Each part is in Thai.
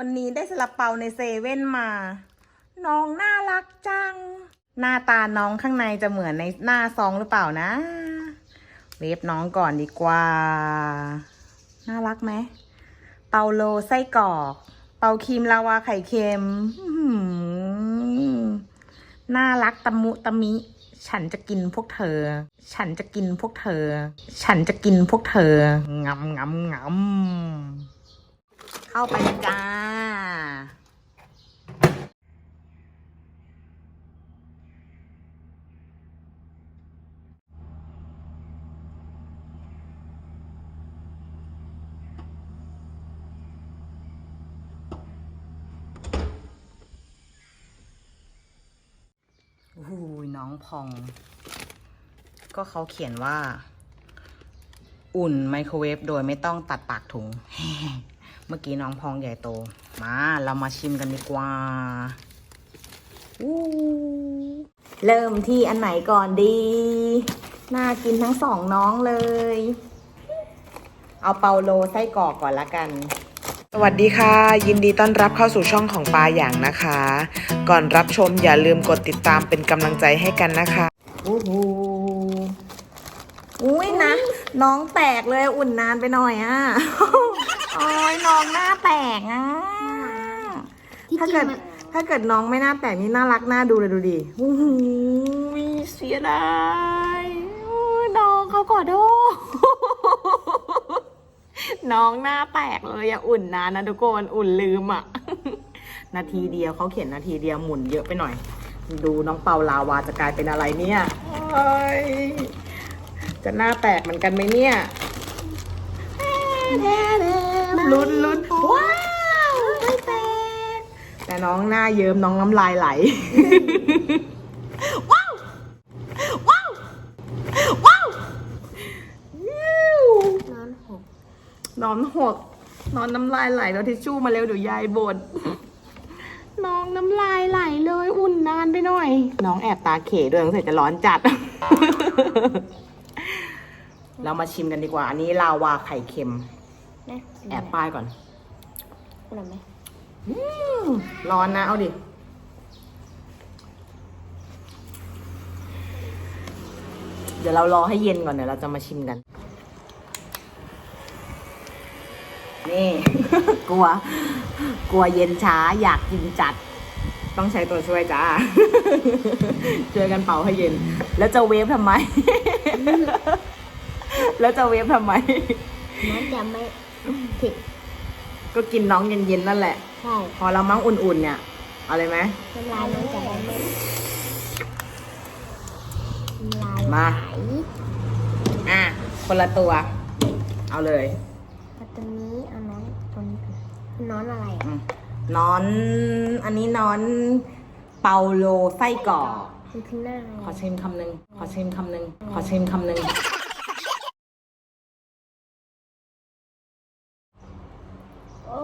วันนี้ได้สลับเปาในเซเว่นมา น้องน่ารักจัง หน้าตาน้องข้างในจะเหมือนในหน้าซองหรือเปล่านะ เวฟน้องก่อนดีกว่า น่ารักไหม เปาโลไส้กรอก เปาครีมลาวาไข่เค็ม น่ารักตะมุตะมิ ฉันจะกินพวกเธอ ฉันจะกินพวกเธอ ฉันจะกินพวกเธองำงำงำ เข้าไปจ้า โอ้โหน้องพอง ก็เขาเขียนว่า อุ่นไมโครเวฟโดยไม่ต้องตัดปากถุง เมื่อกี้น้องพองใหญ่โต มาเรามาชิมกันดีกว่าอู้เริ่มที่อันไหนก่อนดี น่ากินทั้งสองน้องเลย เอาเปาโลไส้กรอกก่อนละกัน สวัสดีค่ะ ยินดีต้อนรับเข้าสู่ช่องของปลาอย่างนะคะ ก่อนรับชมอย่าลืมกดติดตามเป็นกำลังใจให้กันนะคะโอ้โหอุ้ยนะ น้องแตกเลยอุ่นนานไปหน่อยอะ โอ้ยน้องหน้าแตกอะถ้าเกิดถ้าเกิดน้องไม่หน้าแตกนี่น่ารักน่าดูเลยดูดิโอ้โหเสียดายโอ้ยน้องเขาขอโทษน้องหน้าแตกเลยอย่าอุ่นนานนะทุกคนอุ่นลืมอะ นาทีเดียวเขาเขียนนาทีเดียวหมุนเยอะไปหน่อย ดูน้องเปาลาวาจะกลายเป็นอะไรเนี่ยโอ้ยจะหน้าแตกเหมือนกันไหมเนี่ยลุ้ นลุ้นว้าวไม่แตกแต่น้องหน้าเยิ้มน้องน้ำลายไหล ว้าว ว้าว ว้าวยิ้วนอนหกนอนหกนอนน้ำลายไหลแล้วทิชชู่มาเร็วเดี๋ยวยายบ่นน้องน้ำลายไหลเลยอุ่นนานไปหน่อย น้องแอบตาเขด้วยสงสัยจะร้อนจัด เรามาชิมกันดีกว่า อันนี้ลาวาไข่เค็มนะ แอบป้ายก่อนหนไหมอืมร้อนนะ เอาดิ เดี๋ยวเรารอให้เย็นก่อนเดี๋ยวเราจะมาชิมกัน นี่ กลัว กลัวเย็นช้าอยากกินจัด ต้องใช้ตัวช่วยจ้า ช่วยกันเป่าให้เย็น แล้วจะเวฟทำไม แล้วจะเวฟทำไมน้องจะไม่ ผิดก็กินน้องเย็นๆนั่นแหละ ใช่พอเรามั้งอุ่นๆ เนี่ยเอาเลยไหมน้ำลายน้องจะได้ไม่น้ำลายมาไหลอะคนละตัว เอาเลยเอาตัวนี้เอาน้องตัวนี้ก่อนน้องอะไรอะอืมนอน อันนี้นอน เปาโลไส้กรอกมันคือหน้าอะไรขอชิมคำหนึ่งขอชิมคำหนึ่งขอชิมคำหนึ่ง โอ้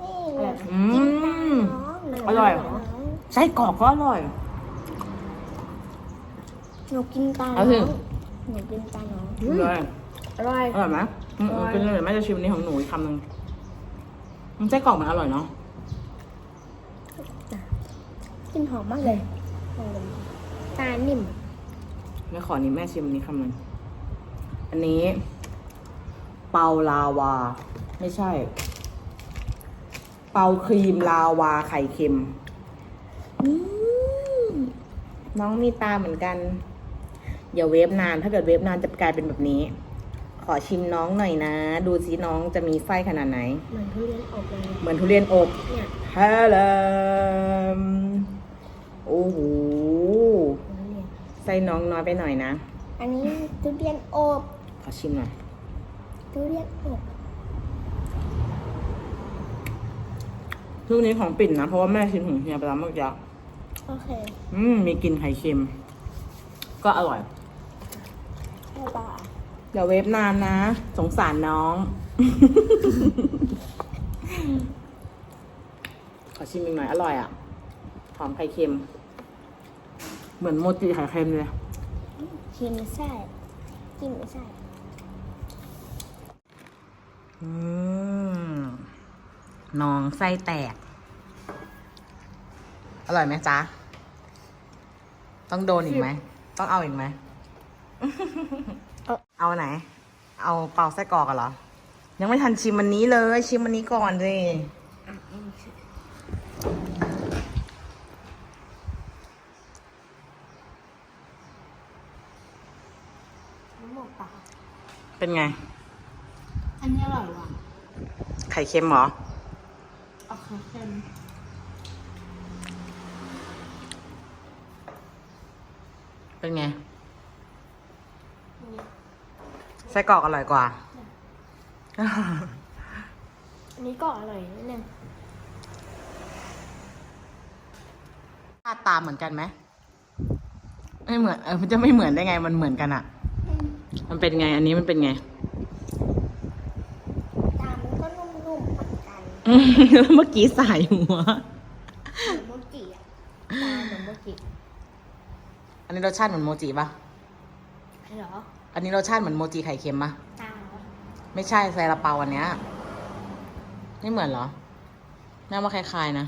นี่ไง อืจิ้มมตาน้องอร่อยน้งไส้กรอกก็อร่อย หนูกินตาเอาน้สิ องหนูกินตาน้องเลยอร่อย อร่อยไหมอืมอืมกินเลยแม่จะชิมอันนี้ของหนูอีกคำหนึ่งมันไส้กรอกมันอร่อยเนาะกลินหอมมากเลยตานิ่มแม่ขอนี้แม่ชิมอันนี้คำหนึ่งอันนี้ เปาลาวา ไม่ใช่ เปาครีมลาวาไข่เค็มอืมน้องมีตาเหมือนกัน อย่าเวฟนาน ถ้าเกิดเวฟนานจะกลายเป็นแบบนี้ ขอชิมน้องหน่อยนะ ดูสิน้องจะมีไส้ขนาดไหน เหมือนทุเรียนอบเลยเหมือนทุเรียนอบเนี่ยฮัลโหลโอ้โห ทุเรียนไส้น้องน้อยไปหน่อยนะ อันนี้ทุเรียนอบ ขอชิมหน่อย ทุเรียนอบ ลูกนี้ของปิ่นนะ เพราะว่าแม่ชิมของเฮียไปแล้วเมื่อกี้โอเคอืมมีกลิ่นไข่เค็ม ก็อร่อย บ๊ายบายอย่าเวฟนานนะ สงสารน้อง ขอชิมอีกหน่อย อร่อยอะ หอมไข่เค็ม เหมือนโมจิไข่เค็มเลยชิมไส้กินไส้อืม น้องไส้แตก อร่อยไหมจ๊ะ ต้องโดนอีกไหม ต้องเอาอีกไหม เอาไหน เอาเป่าไส้กรอกกันเหรอ ยังไม่ทันชิมมันนี้เลย ชิมมันนี้ก่อนสิน้ำหมกปลาเป็นไง อันนี้อร่อยว่ะ ไข่เค็มเหรอ เอาไข่เค็มเป็นไง ไส้กรอกอร่อยกว่า อันนี้ก็อร่อยนิดนึงหน้าตาเหมือนกันไหมไม่เหมือน เออมันจะไม่เหมือนได้ไง มันเหมือนกันอะมันเป็นไง อันนี้มันเป็นไง ตามันก็นุ่มๆเหมื อนกันแล้วเมื่อกี้สายหัว เหมือนโมจิอะตาเหมือนโมจิอันนี้รสชาติเหมือนโมจิปะเหรออันนี้รสชาติเหมือนโมจิไข่เค็มปะตาเหรอไม่ใช่ไซลาเปาอันเนี้ย ไม่เหมือนเหรอหน้าว่าคล้ายๆนะ